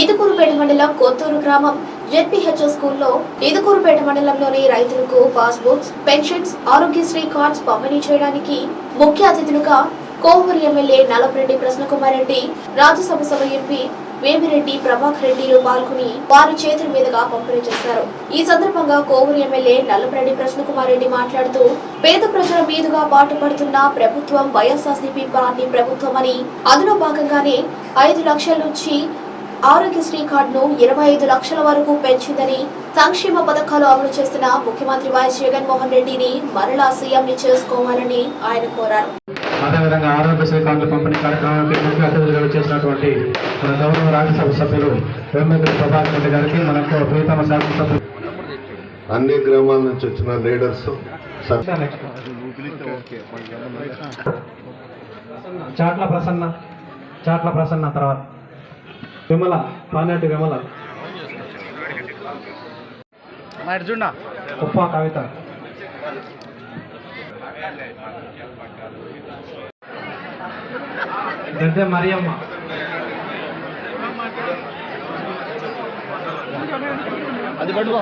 ఇదుకూరుపేట మండలం కొత్తూరు గ్రామం. జెడ్పీహెచ్ఎస్ స్కూల్లో ఇదుకూరుపేట మండలంలోని రైతులకు పాస్బుక్స్ పెన్షన్స్ ఆరోగ్యశ్రీ కార్డ్స్ పంపిణీ చేయడానికి ముఖ్య అతిథులుగా కోవూరు ఎమ్మెల్యే నలపరెడ్డి ప్రసన్నకుమార్ రెడ్డి రాజ్యసభ సభ ఎంపీ వేమిరెడ్డి ప్రభాకర్ రెడ్డిలు పాల్గొని వారి చేతుల మీదుగా పంపిణీ చేశారు. ఈ సందర్భంగా కోవూరు ఎమ్మెల్యే నల్లపరెడ్డి ప్రసన్నకుమార్ రెడ్డి మాట్లాడుతూ పేద ప్రజల మీదుగా పాటుపడుతున్న ప్రభుత్వం వైఎస్ఆర్సీపీ పార్టీ ప్రభుత్వం అని అందులో భాగంగానే ఐదు లక్షల నుంచి ఆరోగ్యశ్రీ కార్డును ఇరవై ఐదు లక్షల వరకు పెంచిందని సంక్షేమ పథకాలు అమలు చేస్తున్న ముఖ్యమంత్రి వైఎస్ జగన్మోహన్ రెడ్డిని మరలా సీఎంని చేసుకోవాలని ఆయన కోరారు. అదేవిధంగా ఆరోగ్యశ్రీ కార్డుల పంపిణీ కార్యక్రమానికి ముఖ్య అతిథులుగా వచ్చేసినటువంటి మన గౌరవ రాజ్యసభ సభ్యులు వేమేంద్ర ప్రభాకర్ రెడ్డి గారికి మనకు ప్రీతమ శాసనసభ్యులు అన్ని గ్రామాల నుంచి వచ్చిన లీడర్స్ చాట్ల ప్రసన్న చాట్ల ప్రసన్న తర్వాత. విమల పానేటి విమల ఉప్ప కవిత గద్దె మరియమ్మ అది పట్టుకో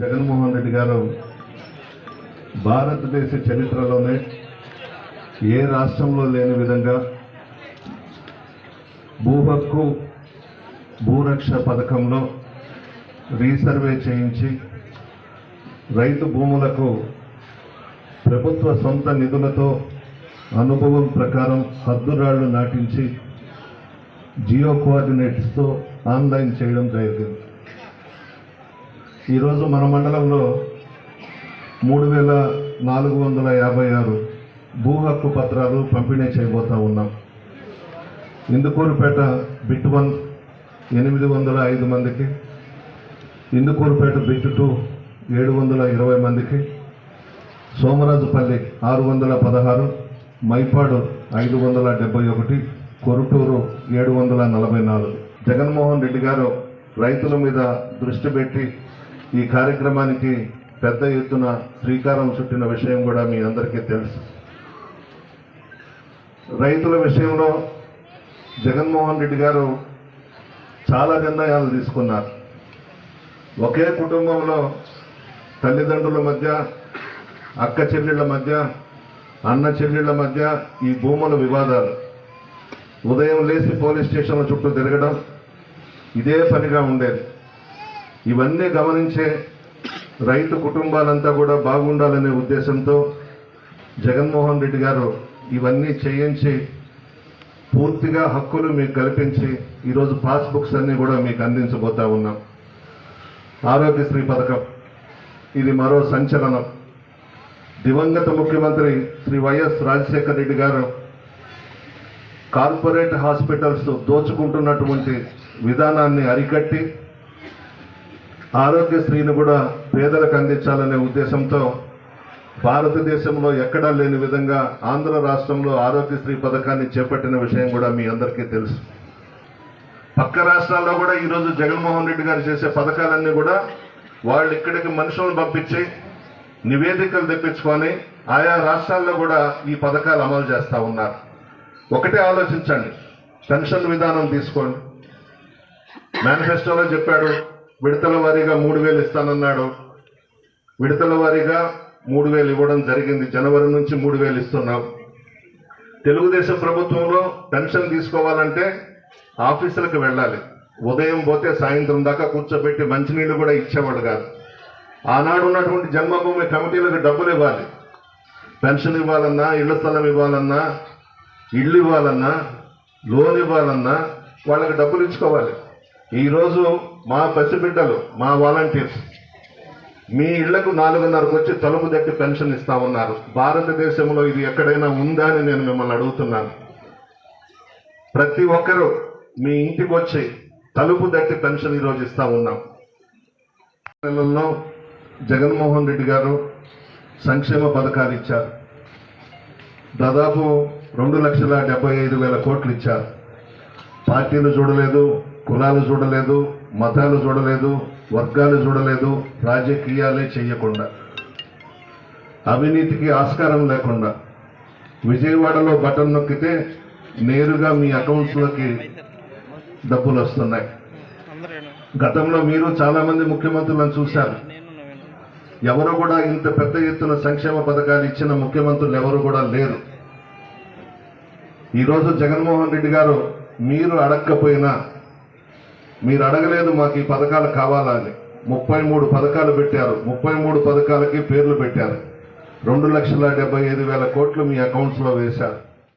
జగన్మోహన్ రెడ్డి గారు భారతదేశ చరిత్రలోనే ఏ రాష్ట్రంలో లేని విధంగా భూ హక్కు భూరక్ష పథకంలో రీసర్వే చేయించి రైతు భూములకు ప్రభుత్వ సొంత నిధులతో అనుభవం ప్రకారం హద్దురాళ్ళు నాటించి జియో కోఆర్డినేట్స్తో ఆన్లైన్ చేయడం జరిగింది. ఈరోజు మన మండలంలో మూడు వేల నాలుగు వందల యాభై ఆరు భూ హక్కు పత్రాలు పంపిణీ చేయబోతా ఉన్నాం. ఇందుకూరుపేట బిట్ వన్ ఎనిమిది వందల ఐదు మందికి ఇందుకూరుపేట బిట్ టూ ఏడు వందల ఇరవై మందికి సోమరాజుపల్లి ఆరు వందల పదహారు మైపాడు ఐదు వందల డెబ్బై ఒకటి కొరుటూరు ఏడు వందల నలభై నాలుగు. జగన్మోహన్ రెడ్డి గారు రైతుల మీద దృష్టి పెట్టి ఈ కార్యక్రమానికి పెద్ద ఎత్తున శ్రీకారం చుట్టిన విషయం కూడా మీ అందరికీ తెలుసు. రైతుల విషయంలో జగన్మోహన్ రెడ్డి గారు చాలా నిర్ణయాలు తీసుకున్నారు. ఒకే కుటుంబంలో తల్లిదండ్రుల మధ్య అక్క చెల్లెళ్ళ మధ్య అన్న చెల్లెళ్ళ మధ్య ఈ భూముల వివాదాలు. ఉదయం లేచి పోలీస్ స్టేషన్ల చుట్టూ తిరగడం ఇదే పనిగా ఉండేది. ఇవన్నీ గమనించే రైతు కుటుంబాలంతా కూడా బాగుండాలనే ఉద్దేశంతో జగన్మోహన్ రెడ్డి గారు ఇవన్నీ చేయించి పూర్తిగా హక్కులు మీకు కల్పించి ఈరోజు పాస్బుక్స్ అన్నీ కూడా మీకు అందించబోతా ఉన్నాం. ఆరోగ్యశ్రీ పథకం ఇది మరో సంచలనం. దివంగత ముఖ్యమంత్రి శ్రీ వైఎస్ రాజశేఖర రెడ్డి గారు కార్పొరేట్ హాస్పిటల్స్ దోచుకుంటున్నటువంటి విధానాన్ని అరికట్టి ఆరోగ్యశ్రీని కూడా పేదలకు అందించాలనే ఉద్దేశంతో భారతదేశంలో ఎక్కడా లేని విధంగా ఆంధ్ర రాష్ట్రంలో ఆరోగ్యశ్రీ పథకాన్ని చేపట్టిన విషయం కూడా మీ అందరికీ తెలుసు. పక్క రాష్ట్రాల్లో కూడా ఈరోజు జగన్మోహన్ రెడ్డి గారు చేసే పథకాలన్నీ కూడా వాళ్ళు ఇక్కడికి మనుషులను పంపించి నివేదికలు తెప్పించుకొని ఆయా రాష్ట్రాల్లో కూడా ఈ పథకాలు అమలు చేస్తూ ఉన్నారు. ఒకటే ఆలోచించండి. పెన్షన్ విధానం తీసుకోండి. మేనిఫెస్టోలో చెప్పాడు విడతల వారీగా మూడు వేలు ఇస్తానన్నాడు. విడతల వారీగా మూడు వేలు ఇవ్వడం జరిగింది. జనవరి నుంచి మూడు వేలు ఇస్తున్నాం. తెలుగుదేశం ప్రభుత్వంలో పెన్షన్ తీసుకోవాలంటే ఆఫీసులకు వెళ్ళాలి. ఉదయం పోతే సాయంత్రం దాకా కూర్చోబెట్టి మంచినీళ్ళు కూడా ఇచ్చేవాడు కాదు. ఆనాడు ఉన్నటువంటి జన్మభూమి కమిటీలకు డబ్బులు ఇవ్వాలి. పెన్షన్ ఇవ్వాలన్నా ఇళ్ళ స్థలం ఇవ్వాలన్నా ఇల్లు ఇవ్వాలన్నా లోన్ ఇవ్వాలన్నా వాళ్ళకి డబ్బులు ఇచ్చుకోవాలి. ఈరోజు మా పసిబిడ్డలు మా వాలంటీర్స్ మీ ఇళ్ళకు నాలుగున్నరకు వచ్చి తలుపు దట్టి పెన్షన్ ఇస్తా ఉన్నారు. భారతదేశంలో ఇది ఎక్కడైనా ఉందా అని నేను మిమ్మల్ని అడుగుతున్నాను. ప్రతి ఒక్కరూ మీ ఇంటికి వచ్చి తలుపు దట్టి పెన్షన్ ఈరోజు ఇస్తా ఉన్నాం. నెలల్లో జగన్మోహన్ రెడ్డి గారు సంక్షేమ పథకాలు ఇచ్చారు. దాదాపు రెండు లక్షల డెబ్బై ఐదు వేల కోట్లు ఇచ్చారు. పార్టీలు చూడలేదు కులాలు చూడలేదు మతాలు చూడలేదు వర్గాలు చూడలేదు రాజకీయాలే చేయకుండా అవినీతికి ఆస్కారం లేకుండా విజయవాడలో బటన్ నొక్కితే నేరుగా మీ అకౌంట్స్లోకి డబ్బులు వస్తున్నాయి. గతంలో మీరు చాలామంది ముఖ్యమంత్రులను చూశారు. ఎవరు కూడా ఇంత పెద్ద ఎత్తున సంక్షేమ పథకాలు ఇచ్చిన ముఖ్యమంత్రులు ఎవరు కూడా లేరు. ఈరోజు జగన్మోహన్ రెడ్డి గారు మీరు అడగకపోయినా మీరు అడగలేదు మాకు ఈ పథకాలు కావాలని. ముప్పై మూడు పథకాలు పెట్టారు. ముప్పై మూడు పథకాలకి పేర్లు పెట్టారు. రెండు లక్షల డెబ్బై ఐదు వేల కోట్లు మీ అకౌంట్స్లో వేశారు.